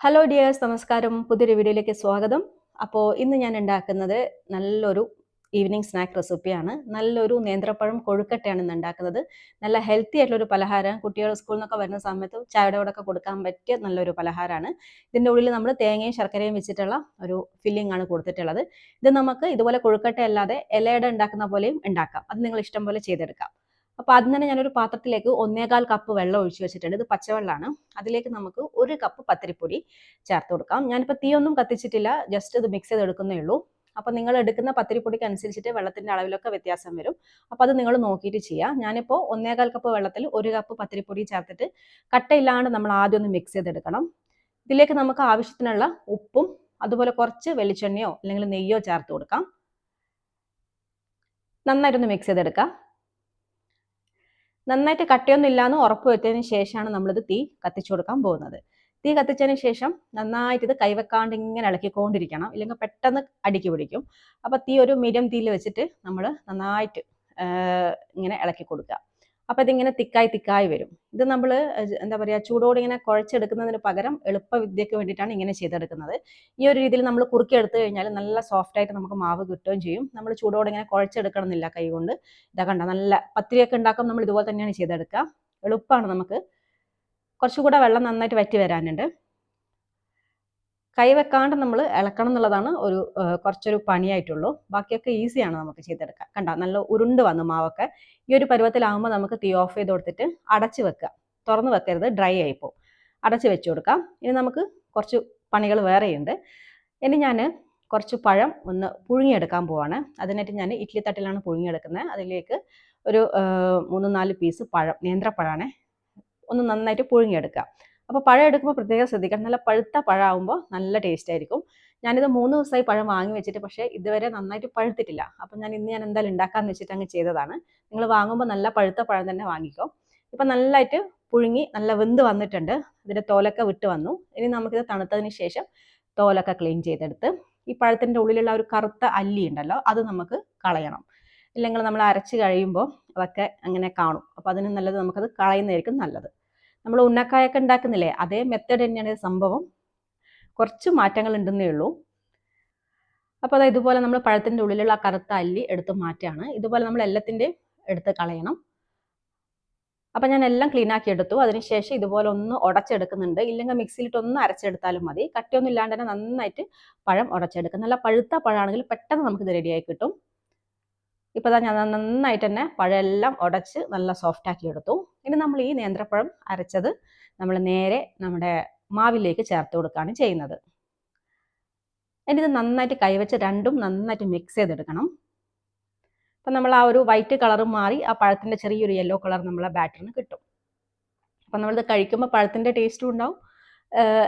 Hello dears നമസ്കാരം. പുതിയൊരു വീഡിയോയിലേക്ക് സ്വാഗതം. അപ്പോൾ ഇന്ന് ഞാൻ ഉണ്ടാക്കുന്നത് നല്ലൊരു ഈവനിങ് സ്നാക്ക് റെസിപ്പിയാണ് നല്ലൊരു നേന്ത്രപ്പഴം കൊഴുക്കട്ടയാണ് ഇന്ന് ഉണ്ടാക്കുന്നത്. നല്ല ഹെൽത്തി ആയിട്ടുള്ളൊരു പലഹാരം കുട്ടികൾ സ്കൂളിൽ നിന്നൊക്കെ വരുന്ന സമയത്ത് ചായയുടെ കൂടെ ഒക്കെ കൊടുക്കാൻ പറ്റിയ നല്ലൊരു പലഹാരമാണ്. ഇതിന്റെ ഉള്ളിൽ നമ്മൾ തേങ്ങയും ശർക്കരയും വെച്ചിട്ടുള്ള ഒരു ഫില്ലിംഗ് ആണ് കൊടുത്തിട്ടുള്ളത്. ഇത് നമുക്ക് ഇതുപോലെ കൊഴുക്കട്ട അല്ലാതെ ഇലയുടെ ഉണ്ടാക്കുന്ന പോലെയും ഉണ്ടാക്കാം. അത് നിങ്ങൾ ഇഷ്ടം പോലെ ചെയ്തെടുക്കാം. അപ്പോൾ ആദ്യം തന്നെ ഞാനൊരു പാത്രത്തിലേക്ക് ഒന്നേകാൽ കപ്പ് വെള്ളം ഒഴിച്ചു വെച്ചിട്ടുണ്ട്. ഇത് പച്ചവെള്ളമാണ്. അതിലേക്ക് നമുക്ക് ഒരു കപ്പ് പത്തിരിപ്പൊടി ചേർത്ത് കൊടുക്കാം. ഞാനിപ്പോൾ തീയൊന്നും കത്തിച്ചിട്ടില്ല. ജസ്റ്റ് ഇത് മിക്സ് ചെയ്ത് എടുക്കുന്നേ ഉള്ളൂ. അപ്പോൾ നിങ്ങൾ എടുക്കുന്ന പത്തിരിപ്പൊടിക്ക് അനുസരിച്ചിട്ട് വെള്ളത്തിന്റെ അളവിലൊക്കെ വ്യത്യാസം വരും. അപ്പോൾ അത് നിങ്ങൾ നോക്കിയിട്ട് ചെയ്യുക ഞാനിപ്പോൾ ഒന്നേകാൽ കപ്പ് വെള്ളത്തിൽ ഒരു കപ്പ് പത്തിരിപ്പൊടി ചേർത്തിട്ട് കട്ടയില്ലാണ്ട് നമ്മൾ ആദ്യം ഒന്ന് മിക്സ് ചെയ്തെടുക്കണം ഇതിലേക്ക് നമുക്ക് ആവശ്യത്തിനുള്ള ഉപ്പും അതുപോലെ കുറച്ച് വെളിച്ചെണ്ണയോ അല്ലെങ്കിൽ നെയ്യോ ചേർത്ത് കൊടുക്കാം. നന്നായിട്ടൊന്ന് മിക്സ് ചെയ്തെടുക്കാം. നന്നായിട്ട് കട്ടിയൊന്നും ഇല്ലാന്ന് ഉറപ്പ് വരുത്തിയതിന് ശേഷമാണ് നമ്മളിത് തീ കത്തിച്ചു കൊടുക്കാൻ പോകുന്നത്. തീ കത്തിച്ചതിന് ശേഷം നന്നായിട്ട് ഇത് കൈവെക്കാണ്ട് ഇങ്ങനെ ഇളക്കിക്കൊണ്ടിരിക്കണം. ഇല്ലെങ്കിൽ പെട്ടെന്ന് അടിക്ക് പിടിക്കും. അപ്പോൾ തീ ഒരു മീഡിയം തീയിൽ വെച്ചിട്ട് നമ്മൾ നന്നായിട്ട് ഇങ്ങനെ ഇളക്കി കൊടുക്കുക. അപ്പോൾ ഇതിങ്ങനെ തിക്കായി തിക്കായി വരും. ഇത് നമ്മൾ എന്താ പറയുക ചൂടോടെ ഇങ്ങനെ കുഴച്ചെടുക്കുന്നതിന് പകരം എളുപ്പ വിദ്യക്ക് വേണ്ടിയിട്ടാണ് ഇങ്ങനെ ചെയ്തെടുക്കുന്നത്. ഈ ഒരു രീതിയിൽ നമ്മൾ കുറുക്കി എടുത്തു കഴിഞ്ഞാൽ നല്ല സോഫ്റ്റ് ആയിട്ട് നമുക്ക് മാവ് കിട്ടുകയും ചെയ്യും. നമ്മൾ ചൂടോടെ ഇങ്ങനെ കുഴച്ചെടുക്കണമെന്നില്ല കൈ കൊണ്ട്. ഇതാ കണ്ട നല്ല പത്തിരിയൊക്കെ ഉണ്ടാക്കുമ്പോൾ നമ്മൾ ഇതുപോലെ തന്നെയാണ് ചെയ്തെടുക്കുക. എളുപ്പമാണ് നമുക്ക്. കുറച്ചുകൂടെ വെള്ളം നന്നായിട്ട് വറ്റി വരാനുണ്ട്. കൈ വെക്കാണ്ട് നമ്മൾ ഇളക്കണം എന്നുള്ളതാണ് ഒരു കുറച്ചൊരു പണിയായിട്ടുള്ളൂ. ബാക്കിയൊക്കെ ഈസിയാണ് നമുക്ക് ചെയ്തെടുക്കാം കണ്ട? നല്ല ഉരുണ്ട് വന്നു മാവൊക്കെ. ഈ ഒരു പരുവത്തിലാകുമ്പോൾ നമുക്ക് തീ ഓഫ് ചെയ്ത് കൊടുത്തിട്ട് അടച്ച് വെക്കുക. തുറന്ന് വെക്കരുത്. ഡ്രൈ ആയിപ്പോൾ അടച്ച് വെച്ച് കൊടുക്കാം. ഇനി നമുക്ക് കുറച്ച് പണികൾ വേറെയുണ്ട്. ഇനി ഞാൻ കുറച്ച് പഴം ഒന്ന് പുഴുങ്ങിയെടുക്കാൻ പോവാണ്. അതിനായിട്ട് ഞാൻ ഇഡ്ലി തട്ടിലാണ് പുഴുങ്ങിയെടുക്കുന്നത്. അതിലേക്ക് ഒരു മൂന്ന് നാല് പീസ് പഴം നേന്ത്രപ്പഴമാണ് ഒന്ന് നന്നായിട്ട് പുഴുങ്ങിയെടുക്കുക. അപ്പോൾ പഴം എടുക്കുമ്പോൾ പ്രത്യേകം ശ്രദ്ധിക്കണം. നല്ല പഴുത്ത പഴമാകുമ്പോൾ നല്ല ടേസ്റ്റ് ആയിരിക്കും. ഞാനിത് മൂന്ന് ദിവസമായി പഴം വാങ്ങി വെച്ചിട്ട് പക്ഷേ ഇതുവരെ നന്നായിട്ട് പഴുത്തിട്ടില്ല. അപ്പം ഞാൻ ഇന്ന് ഞാൻ എന്തായാലും ഉണ്ടാക്കാമെന്ന് വെച്ചിട്ട് അങ്ങ് ചെയ്തതാണ്. നിങ്ങൾ വാങ്ങുമ്പോൾ നല്ല പഴുത്ത പഴം തന്നെ വാങ്ങിക്കോ. ഇപ്പം നല്ലതായിട്ട് പുഴുങ്ങി നല്ല വെന്ത് വന്നിട്ടുണ്ട്. ഇതിന്റെ തോലൊക്കെ വിട്ട് വന്നു. ഇനി നമുക്കിത് തണുത്തതിന് ശേഷം തോലൊക്കെ ക്ലീൻ ചെയ്തെടുത്ത് ഈ പഴത്തിന്റെ ഉള്ളിലുള്ള ഒരു കറുത്ത അല്ലി ഉണ്ടല്ലോ അത് നമുക്ക് കളയണം. ഇല്ലെങ്കിൽ നമ്മൾ അരച്ച് കഴിയുമ്പോൾ അതൊക്കെ അങ്ങനെ കാണും. അപ്പോൾ അതിന് നല്ലത് നമുക്കത് കളയുന്നതായിരിക്കും നല്ലത്. നമ്മൾ ഉന്നക്കായൊക്കെ ഉണ്ടാക്കുന്നില്ലേ? അതേ മെത്തേഡ് തന്നെയാണ് സംഭവം. കുറച്ച് മാറ്റങ്ങൾ ഉണ്ടെന്നേ ഉള്ളൂ അപ്പോൾ അത് ഇതുപോലെ നമ്മൾ പഴത്തിന്റെ ഉള്ളിലുള്ള ആ കറുത്ത അല്ലി എടുത്ത് മാറ്റുകയാണ്. ഇതുപോലെ നമ്മൾ എല്ലാത്തിന്റെയും എടുത്ത് കളയണം. അപ്പം ഞാൻ എല്ലാം ക്ലീൻ ആക്കി എടുത്തു. അതിനുശേഷം ഇതുപോലെ ഒന്ന് ഉടച്ചെടുക്കുന്നുണ്ട്. ഇല്ലെങ്കിൽ മിക്സിയിലിട്ട് ഒന്ന് അരച്ചെടുത്താലും മതി. കട്ടിയൊന്നും ഇല്ലാണ്ട് തന്നെ നന്നായിട്ട് പഴം ഉടച്ചെടുക്കും. നല്ല പഴുത്ത പഴമാണെങ്കിൽ പെട്ടെന്ന് നമുക്കിത് റെഡിയായി കിട്ടും. ഇപ്പോൾ ഞാൻ നന്നായിട്ട് തന്നെ പഴമെല്ലാം ഉടച്ച് നല്ല സോഫ്റ്റ് ആക്കി എടുത്തു ഇനി നമ്മൾ ഈ നേന്ത്രപ്പഴം അരച്ചത് നമ്മൾ നേരെ നമ്മുടെ മാവിലേക്ക് ചേർത്ത് കൊടുക്കുകയാണ് ചെയ്യുന്നത്. ഇനി ഇത് നന്നായിട്ട് കൈവച്ച് രണ്ടും നന്നായിട്ട് മിക്സ് ചെയ്തെടുക്കണം. അപ്പം നമ്മൾ ആ ഒരു വൈറ്റ് കളർ മാറി ആ പഴത്തിന്റെ ചെറിയൊരു യെല്ലോ കളർ നമ്മളെ ബാറ്ററിന് കിട്ടും. അപ്പം നമ്മളിത് കഴിക്കുമ്പോൾ പഴത്തിന്റെ ടേസ്റ്റും ഉണ്ടാവും.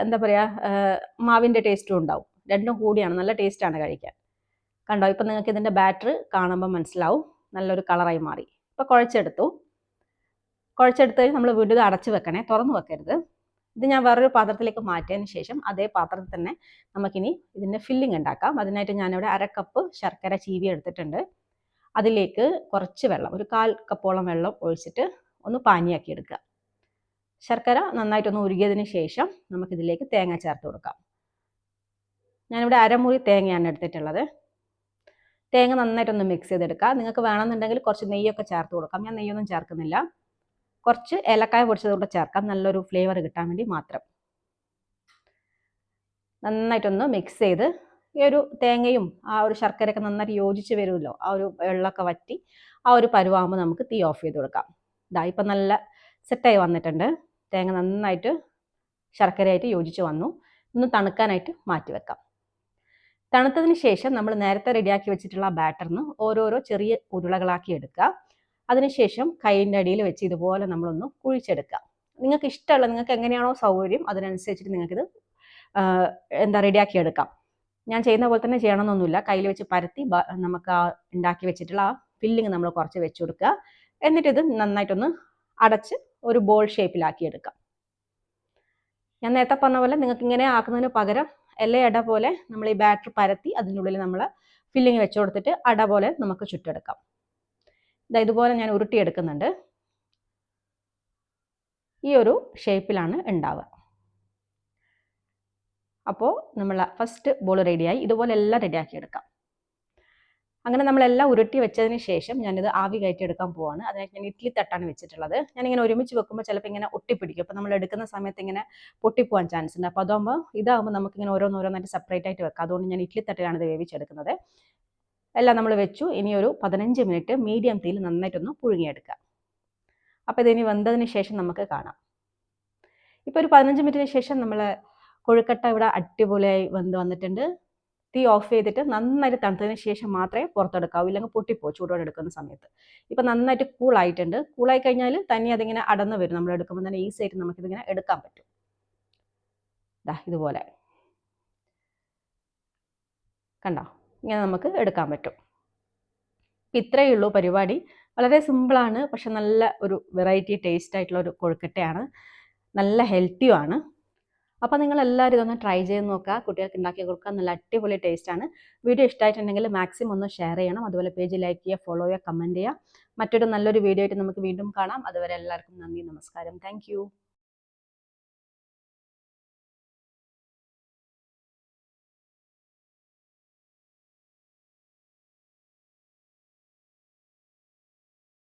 എന്താ പറയുക മാവിന്റെ ടേസ്റ്റും ഉണ്ടാവും. രണ്ടും കൂടിയാണ് നല്ല ടേസ്റ്റാണ് കഴിക്കാൻ. കണ്ടോ? ഇപ്പം നിങ്ങൾക്ക് ഇതിന്റെ ബാറ്ററി കാണുമ്പോൾ മനസ്സിലാവും. നല്ലൊരു കളറായി മാറി. ഇപ്പോൾ കുഴച്ചെടുത്തു. കുഴച്ചെടുത്ത് നമ്മൾ വീണ്ടും ഇത് അടച്ച് വെക്കണേ. തുറന്നു വെക്കരുത്. ഇത് ഞാൻ വേറൊരു പാത്രത്തിലേക്ക് മാറ്റിയതിന് ശേഷം അതേ പാത്രത്തിൽ തന്നെ നമുക്കിനി ഇതിന്റെ ഫില്ലിംഗ് ഉണ്ടാക്കാം. അതിനായിട്ട് ഞാനിവിടെ അര കപ്പ് ശർക്കര ചീവി എടുത്തിട്ടുണ്ട്. അതിലേക്ക് കുറച്ച് വെള്ളം ഒരു കാൽ കപ്പോളം വെള്ളം ഒഴിച്ചിട്ട് ഒന്ന് പാനിയാക്കി എടുക്കുക. ശർക്കര നന്നായിട്ടൊന്ന് ഉരുകിയതിന് ശേഷം നമുക്കിതിലേക്ക് തേങ്ങ ചേർത്ത് കൊടുക്കാം. ഞാനിവിടെ അരമുറി തേങ്ങയാണ് എടുത്തിട്ടുള്ളത്. തേങ്ങ നന്നായിട്ടൊന്ന് മിക്സ് ചെയ്തെടുക്കുക നിങ്ങൾക്ക് വേണമെന്നുണ്ടെങ്കിൽ കുറച്ച് നെയ്യൊക്കെ ചേർത്ത് കൊടുക്കാം. ഞാൻ നെയ്യൊന്നും ചേർക്കുന്നില്ല. കുറച്ച് ഏലക്കായ പൊടിച്ചത് കൂടെ ചേർക്കാം. നല്ലൊരു ഫ്ലേവർ കിട്ടാൻ വേണ്ടി മാത്രം. നന്നായിട്ടൊന്ന് മിക്സ് ചെയ്ത് ഈ ഒരു തേങ്ങയും ആ ഒരു ശർക്കരയൊക്കെ നന്നായിട്ട് യോജിച്ച് വരുമല്ലോ ആ ഒരു വെള്ളമൊക്കെ വറ്റി ആ ഒരു പരുവാകുമ്പോൾ നമുക്ക് തീ ഓഫ് ചെയ്ത് കൊടുക്കാം. ഇതാ ഇപ്പം നല്ല സെറ്റായി വന്നിട്ടുണ്ട്. തേങ്ങ നന്നായിട്ട് ശർക്കരയായിട്ട് യോജിച്ച് വന്നു. ഒന്ന് തണുക്കാനായിട്ട് മാറ്റി വെക്കാം. തണുത്തതിന് ശേഷം നമ്മൾ നേരത്തെ റെഡിയാക്കി വെച്ചിട്ടുള്ള ബാറ്ററിന് ഓരോരോ ചെറിയ ഉരുളകളാക്കി എടുക്കുക. അതിനുശേഷം കൈയിന്റെ അടിയിൽ വെച്ച് ഇതുപോലെ നമ്മളൊന്ന് കുഴിച്ചെടുക്കുക. നിങ്ങൾക്ക് ഇഷ്ടമുള്ള നിങ്ങൾക്ക് എങ്ങനെയാണോ സൗകര്യം അതിനനുസരിച്ചിട്ട് നിങ്ങൾക്കിത് എന്താ റെഡിയാക്കി എടുക്കാം. ഞാൻ ചെയ്യുന്ന പോലെ തന്നെ ചെയ്യണമെന്നൊന്നുമില്ല. കയ്യിൽ വെച്ച് പരത്തി നമുക്ക് ആ ഉണ്ടാക്കി വെച്ചിട്ടുള്ള ആ ഫില്ലിങ് നമ്മൾ കുറച്ച് വെച്ച് കൊടുക്കുക. എന്നിട്ട് ഇത് നന്നായിട്ടൊന്ന് അടച്ച് ഒരു ബോൾ ഷേപ്പിലാക്കി എടുക്കാം. ഞാൻ നേരത്തെ പറഞ്ഞ പോലെ നിങ്ങൾക്ക് ഇങ്ങനെ ആക്കുന്നതിന് പകരം അട പോലെ നമ്മൾ ഈ ബാറ്റർ പരത്തി അതിന്റെ ഉള്ളിൽ നമ്മൾ ഫില്ലിങ് വെച്ച് കൊടുത്തിട്ട് അട പോലെ നമുക്ക് ചുറ്റെടുക്കാം ഇതാ ഇതുപോലെ ഞാൻ ഉരുട്ടിയെടുക്കുന്നുണ്ട്. ഈ ഒരു ഷേപ്പിലാണ് ഉണ്ടാവുക. അപ്പോൾ നമ്മൾ ഫസ്റ്റ് ബോൾ റെഡിയായി ഇതുപോലെ എല്ലാം റെഡിയാക്കി എടുക്കാം. അങ്ങനെ നമ്മളെല്ലാം ഉരുട്ടി വെച്ചതിന് ശേഷം ഞാനിത് ആവി കയറ്റി എടുക്കാൻ പോവാണ്. അതിനായിട്ട് ഞാൻ ഇഡ്ഡലി തട്ടാണ് വെച്ചിട്ടുള്ളത്. ഞാനിങ്ങനെ ഒരുമിച്ച് വെക്കുമ്പോൾ ചിലപ്പോൾ ഇങ്ങനെ ഒട്ടിപ്പിടിക്കും. അപ്പോൾ നമ്മൾ എടുക്കുന്ന സമയത്ത് ഇങ്ങനെ പൊട്ടിപ്പോവാൻ ചാൻസ് ഉണ്ട്. അപ്പോൾ അതാകുമ്പോൾ ഇതാകുമ്പോൾ നമുക്കിങ്ങനെ ഓരോന്നോരോന്നായിട്ട് സെപ്പറേറ്റ് ആയിട്ട് വെക്കാം. അതുകൊണ്ട് ഞാൻ ഇഡ്ഡലി തട്ടിലാണ് ഇത് വേവിച്ചെടുക്കുന്നത്. എല്ലാം നമ്മൾ വെച്ചു. ഇനി ഒരു പതിനഞ്ച് മിനിറ്റ് മീഡിയം തീയിൽ നന്നായിട്ടൊന്ന് പുഴുങ്ങിയെടുക്കുക അപ്പോൾ ഇതിനി വെന്തതിന് ശേഷം നമുക്ക് കാണാം. ഇപ്പോൾ ഒരു പതിനഞ്ച് മിനിറ്റിന് ശേഷം നമ്മൾ കൊഴുക്കട്ട ഇവിടെ അടിപൊളിയായി വെന്ത് വന്നിട്ടുണ്ട്. തീ ഓഫ് ചെയ്തിട്ട് നന്നായിട്ട് തണുത്തതിന് ശേഷം മാത്രമേ പുറത്തെടുക്കാവൂ ഇല്ലെങ്കിൽ പൊട്ടിപ്പോ ചൂടോടെ എടുക്കുന്ന സമയത്ത്. ഇപ്പം നന്നായിട്ട് കൂളായിട്ടുണ്ട്. കൂളായി കഴിഞ്ഞാൽ തന്നെ അതിങ്ങനെ അടന്ന് വരും. നമ്മൾ എടുക്കുമ്പോൾ തന്നെ ഈസി ആയിട്ട് നമുക്കിതിങ്ങനെ എടുക്കാൻ പറ്റും. ദാ ഇതുപോലെ. കണ്ടോ? ഇങ്ങനെ നമുക്ക് എടുക്കാൻ പറ്റും. ഇത്രയേ ഉള്ളൂ പരിപാടി. വളരെ സിമ്പിളാണ് പക്ഷെ നല്ല ഒരു വെറൈറ്റി ടേസ്റ്റ് ആയിട്ടുള്ള ഒരു കൊഴുക്കട്ടയാണ്. നല്ല ഹെൽത്തിയുമാണ്. അപ്പോൾ നിങ്ങൾ എല്ലാവരും ഇതൊന്ന് ട്രൈ ചെയ്ത് നോക്കുക. കുട്ടികൾക്ക് ഉണ്ടാക്കി കൊടുക്കുക. നല്ല അടിപൊളി ടേസ്റ്റാണ് വീഡിയോ ഇഷ്ടമായിട്ടുണ്ടെങ്കിൽ മാക്സിമം ഒന്ന് ഷെയർ ചെയ്യണം. അതുപോലെ പേജ് ലൈക്ക് ചെയ്യുക ഫോളോ ചെയ്യുക കമന്റ് ചെയ്യുക. മറ്റൊരു നല്ലൊരു വീഡിയോ ആയിട്ട് നമുക്ക് വീണ്ടും കാണാം. അതുവരെ എല്ലാവർക്കും നന്ദി നമസ്കാരം. താങ്ക്